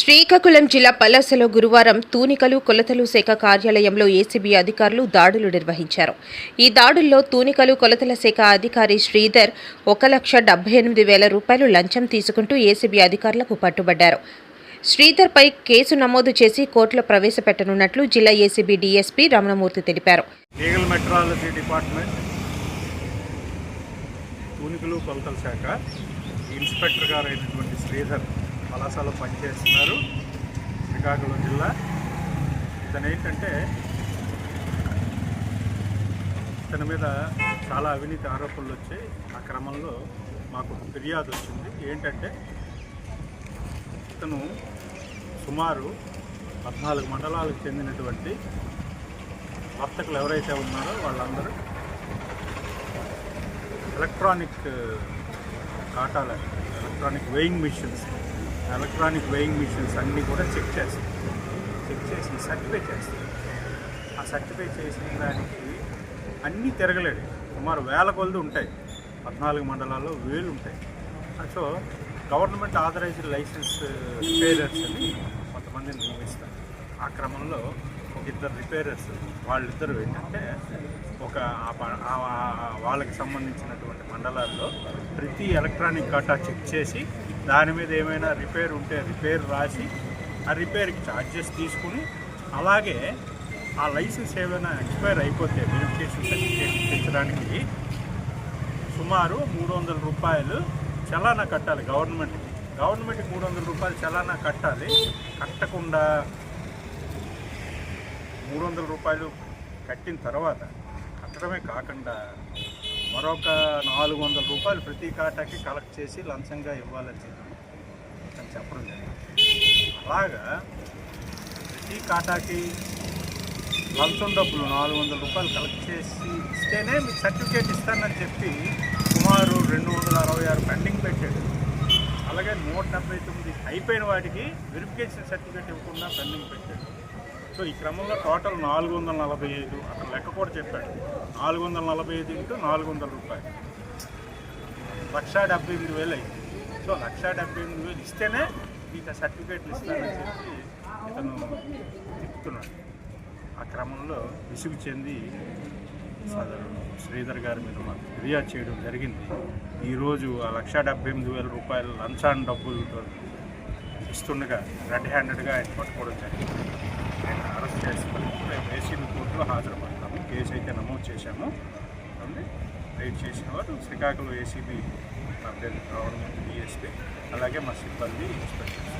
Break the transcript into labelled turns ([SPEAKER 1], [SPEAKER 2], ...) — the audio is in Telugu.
[SPEAKER 1] శ్రీకాకుళం జిల్లా పలాసలో గురువారం తూనికలు కొలతలు శాఖ కార్యాలయంలో ఏసీబీ అధికారులు దాడులు నిర్వహించారు. ఈ దాడుల్లో తూనికలు కొలతల శాఖ అధికారి శ్రీధర్ ఒక లక్ష డెబ్బై ఎనిమిది వేల రూపాయలు లంచం తీసుకుంటూ ఏసీబీ అధికారులకు పట్టుబడ్డారు. శ్రీధర్పై కేసు నమోదు చేసి కోర్టులో ప్రవేశపెట్టనున్నట్లు జిల్లా ఏసీబీ డీఎస్పీ రమణమూర్తి తెలిపారు.
[SPEAKER 2] లీగల్ మెట్రాలజీ డిపార్ట్మెంట్ తూనికలు కొలతల శాఖ ఇన్స్పెక్టర్ గారు అయినటువంటి శ్రీధర్ పలాసాలో పనిచేస్తున్నారు శ్రీకాకుళం జిల్లా. ఇతను ఏంటంటే ఇతని మీద చాలా అవినీతి ఆరోపణలు వచ్చాయి. ఆ క్రమంలో మాకు ఫిర్యాదు వచ్చింది. ఏంటంటే ఇతను సుమారు పద్నాలుగు మండలాలకు చెందినటువంటి వర్తకులు ఎవరైతే ఉన్నారో వాళ్ళందరూ electronic కాటాల electronic weighing machines electronic weighing machines అన్నీ కూడా చెక్ చేస్తాం. చెక్ చేసి సర్టిఫై చేస్తాం. ఆ సర్టిఫై చేసిన దానికి అన్నీ తిరగలేడు సుమారు వేల కొలది ఉంటాయి. పద్నాలుగు మండలాల్లో వేలు ఉంటాయి. So government authorised licence repairers అని కొంతమందిని నియమిస్తారు. ఆ క్రమంలో ఒక ఇద్దరు రిపేరర్స్ వాళ్ళిద్దరు ఏంటంటే ఒక వాళ్ళకి సంబంధించినటువంటి మండలాల్లో ప్రతి ఎలక్ట్రానిక్ కాటా చెక్ చేసి దాని మీద ఏమైనా రిపేర్ ఉంటే రిపేర్ రాసి ఆ రిపేర్కి ఛార్జెస్ తీసుకుని అలాగే ఆ లైసెన్స్ ఏమైనా ఎక్స్పైర్ అయిపోతే వెరిఫికేషన్ సర్టిఫికేట్ తెచ్చడానికి సుమారు మూడు వందల రూపాయలు చలానా కట్టాలి గవర్నమెంట్కి గవర్నమెంట్కి మూడు వందల రూపాయలు చలానా కట్టాలి. కట్టకుండా మూడు వందల రూపాయలు కట్టిన తర్వాత కట్టడమే కాకుండా మరొక నాలుగు వందల రూపాయలు ప్రతి కాటాకి కలెక్ట్ చేసి లంచంగా ఇవ్వాలని చెప్పి అని చెప్పడం జరిగింది. అలాగా ప్రతి కాటాకి లంచం డబ్బులు నాలుగు వందల రూపాయలు కలెక్ట్ చేసి ఇస్తేనే మీకు సర్టిఫికేట్ ఇస్తానని చెప్పి సుమారు రెండు వందల అరవై ఆరు పెండింగ్ పెట్టాడు. అలాగే నూట డెబ్బై తొమ్మిది అయిపోయిన వాటికి వెరిఫికేషన్ సర్టిఫికేట్ ఇవ్వకుండా పెండింగ్ పెట్టాడు. సో ఈ క్రమంలో టోటల్ నాలుగు వందల నలభై ఐదు అక్కడ లెక్క కూడా చెప్పాడు. నాలుగు వందల నలభై ఐదు ఇంటూ నాలుగు వందల రూపాయలు. లక్షా డెబ్బై ఎనిమిది వేలు అయింది. సో లక్షా డెబ్బై ఎనిమిది వేలు ఇస్తేనే మీకు ఆ సర్టిఫికేట్లు ఇస్తానని చెప్పి ఇతను చెప్తున్నాడు. ఆ క్రమంలో విసుగు చెంది సదరు శ్రీధర్ గారి మీద మాకు ఫిర్యాదు చేయడం జరిగింది. ఈరోజు ఆ లక్షా డెబ్బై ఎనిమిది వేల రూపాయలు లంచాన్ డబ్బులతో ఇస్తుండగా రెడ్ హ్యాండెడ్గా ఆయన పట్టుకోవడం జరిగింది. అరెస్ట్ చేసుకుని రేపు ఏసీబీ కోర్టులో హాజరుపడతాము. కేసు అయితే నమోదు చేశాము. ఉంది. రైడ్ చేసిన వారు శ్రీకాకుళం ఏసీబీ అభ్యర్థి గవర్నమెంట్ డిఎస్పీ అలాగే మా సిబ్బంది ఇన్స్పెక్టర్స్